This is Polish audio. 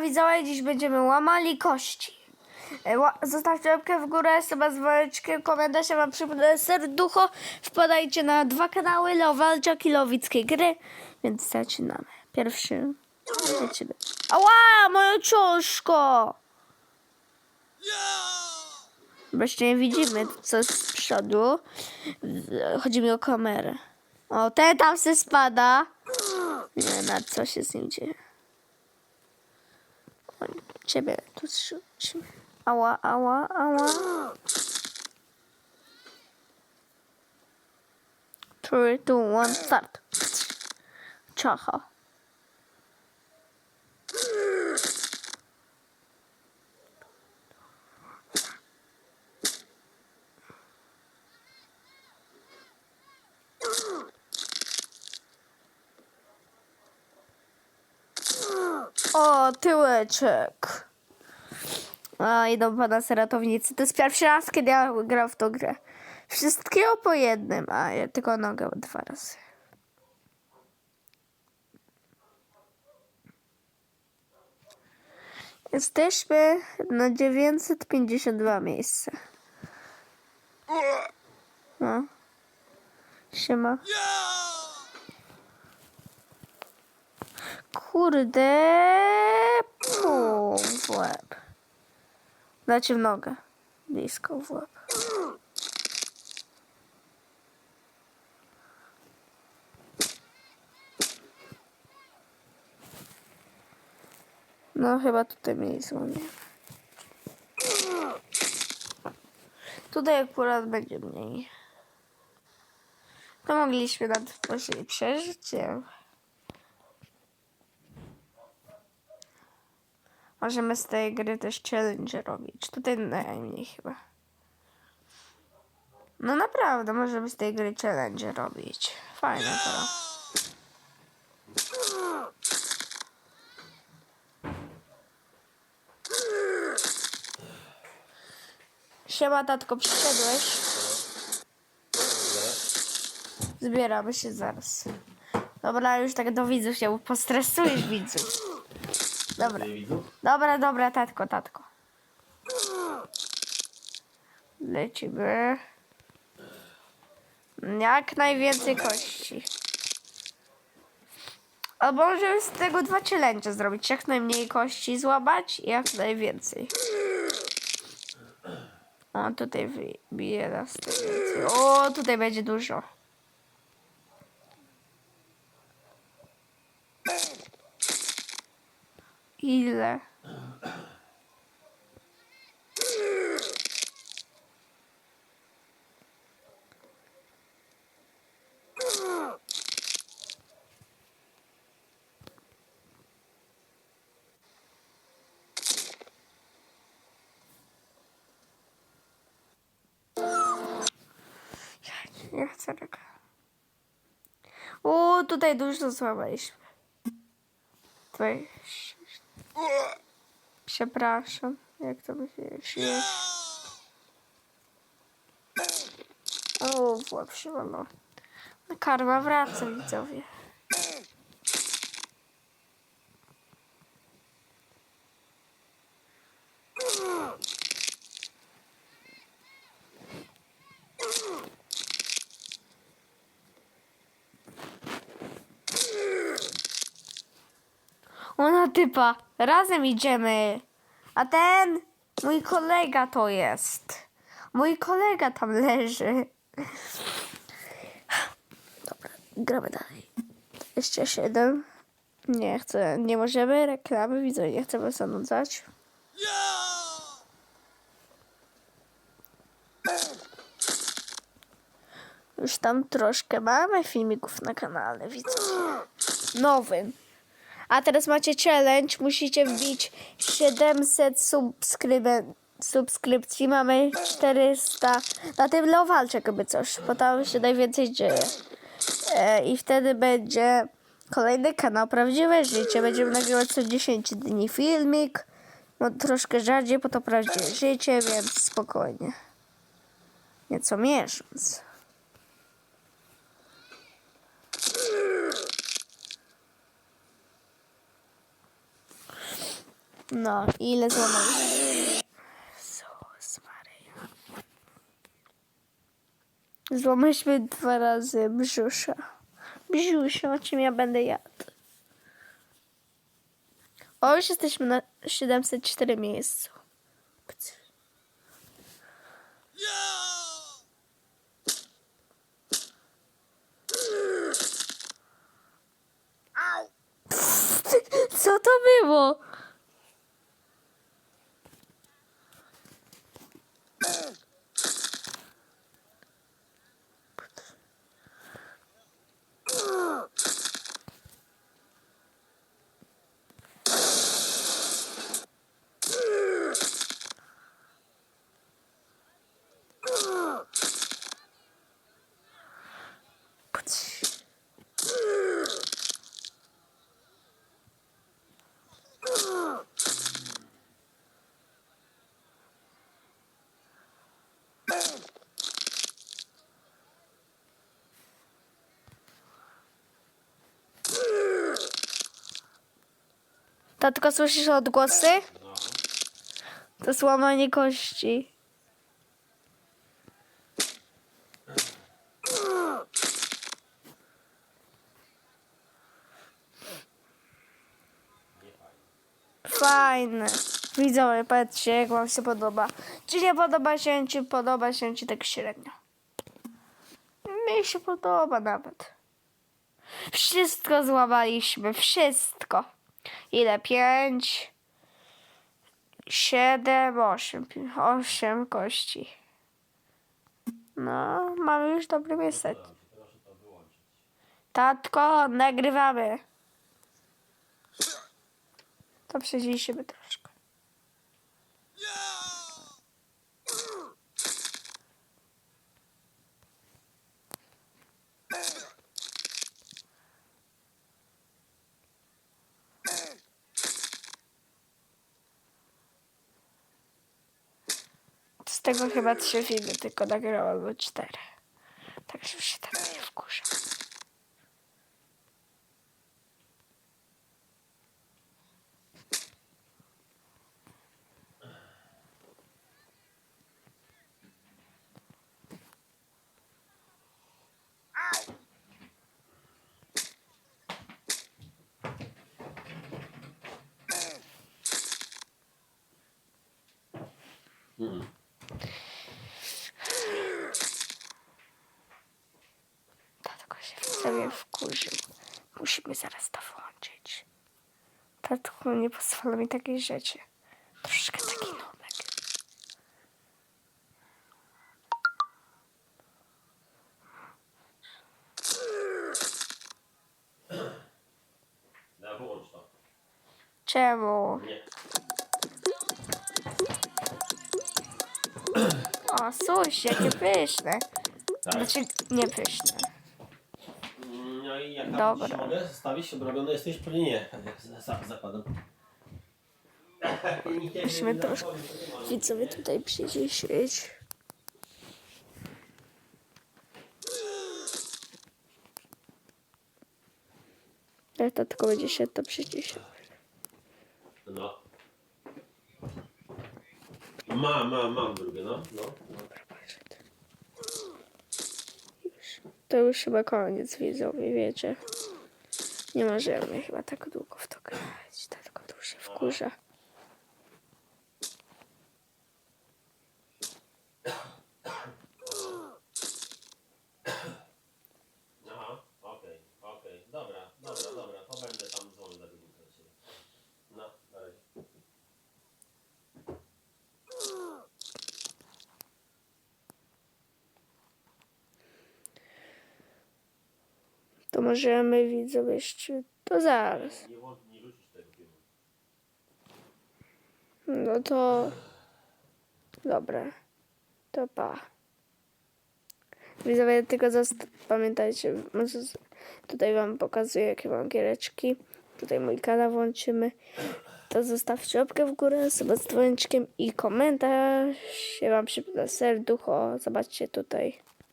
Widzowie, dziś będziemy łamali kości. E, Zostawcie łapkę w górę, suba z dzwoneczkiem, komentarz, ja wam przypomnę serducho. Wpadajcie na dwa kanały, Lowalczak i Lowickie Gry. Więc zaczynamy. Pierwszy. Lecimy. Ała, moja książko! Właśnie nie widzimy, co jest z przodu. Chodzi mi o kamerę. O, ten tam se spada. Nie, na co się z nim dzieje. 这边肚子，啊哇啊哇啊哇！Three, two, one, start。唱好。O, tyłeczek. A, idą po nas ratownicy. To jest pierwszy raz, kiedy ja gram w tą grę. Wszystkiego po jednym, a ja tylko nogę dwa razy. Jesteśmy na 952 miejsce. No. Siema. Kurde. Pum, w łeb. Dajcie w nogę. Blisko w łeb. No chyba tutaj mieli słonie. Tutaj akurat będzie mniej. To mogliśmy nad później przeżyć. Możemy z tej gry też challenge robić. Tutaj najmniej chyba. No naprawdę, możemy z tej gry challenge robić. Fajne to. Siema tatko, przyszedłeś? Zbieramy się zaraz. Dobra, już tak do widzów się postresujesz widzów. Dobra. Dobra, dobra, tatko, tatko. Lecimy. Jak najwięcej kości. Albo możemy z tego dwa challenge zrobić. Jak najmniej kości złapać i jak najwięcej. O, tutaj wybije nas. O, tutaj będzie dużo. Ile? Ja nie chcę tak. O, tutaj dużo złamaliśmy. Tutaj. Przepraszam, jak to by się. O, w łeb się walnął. No, Karma wraca, widzowie. Ona typa, razem idziemy. A ten, mój kolega to jest. Mój kolega tam leży. Dobra, gramy dalej. Jeszcze siedem. Nie chcę, nie możemy reklamy, widzę, nie chcemy zanudzać. Już tam troszkę mamy filmików na kanale, widzę. Nowym. A teraz macie challenge, musicie wbić 700 subskrybe, subskrypcji, mamy 400, na tym Lowalczek jakby coś, bo tam się najwięcej dzieje. E, I wtedy będzie kolejny kanał Prawdziwe Życie, będziemy nagrywać co 10 dni filmik, no troszkę rzadziej, bo to prawdziwe życie, więc spokojnie. Nieco miesiąc. No, ile złamaliśmy? Jezus Maryja. Złamaliśmy dwa razy brzusza. Brzusza, czym ja będę jadł? O, już jesteśmy na 704 miejscu. Co to było? Tatko, słyszysz odgłosy? To złamanie kości. Fajne. Widzowie, powiedzcie, jak wam się podoba. Czy nie podoba się, czy podoba się ci tak średnio? Mi się podoba nawet. Wszystko złamaliśmy, wszystko. Ile? Pięć, siedem, osiem. pi- Osiem kości. No, mamy już dobre miejsce. Tatko, nagrywamy. To przeżyliśmy troszkę. Tego chyba trzy filmy tylko nagrałam, albo cztery. Także już się tak nie wkurzę. Tatko się sobie wkurzył. Musimy zaraz to włączyć. Tatko nie pozwala mi takiej rzeczy. Troszeczkę taki nubek. No, wyłącz to. Czemu? Nie. O, sushi, jakie pyszne. Tak. Znaczy, nie pyszne. No i jak tam Dobra. Mogę zostawić obrobione jesteś? Pewnie nie, za- zakładam. Musimy troszkę widzowie tutaj przyciszyć. Jak to tylko będzie się to przyciszyć. No. Mam, mam, mam drugie, no. no. To już chyba koniec widzowie, wiecie. Nie możemy chyba tak długo w to grać. Tylko tu się wkurza. Aha, okej, okej. Dobra, dobra, dobra. To będę tam dzwonił za godzinkę do ciebie. No, na razie. Możemy widzowie jeszcze... To zaraz. No to... Dobra. To pa. Widzowie, tylko zosta- pamiętajcie, tutaj wam pokazuję, jakie mam giereczki. Tutaj mój kanał włączymy. To zostawcie łapkę w górę, sobie z dzwoneczkiem i komentarz. Ja wam przypnę serducho. Zobaczcie tutaj.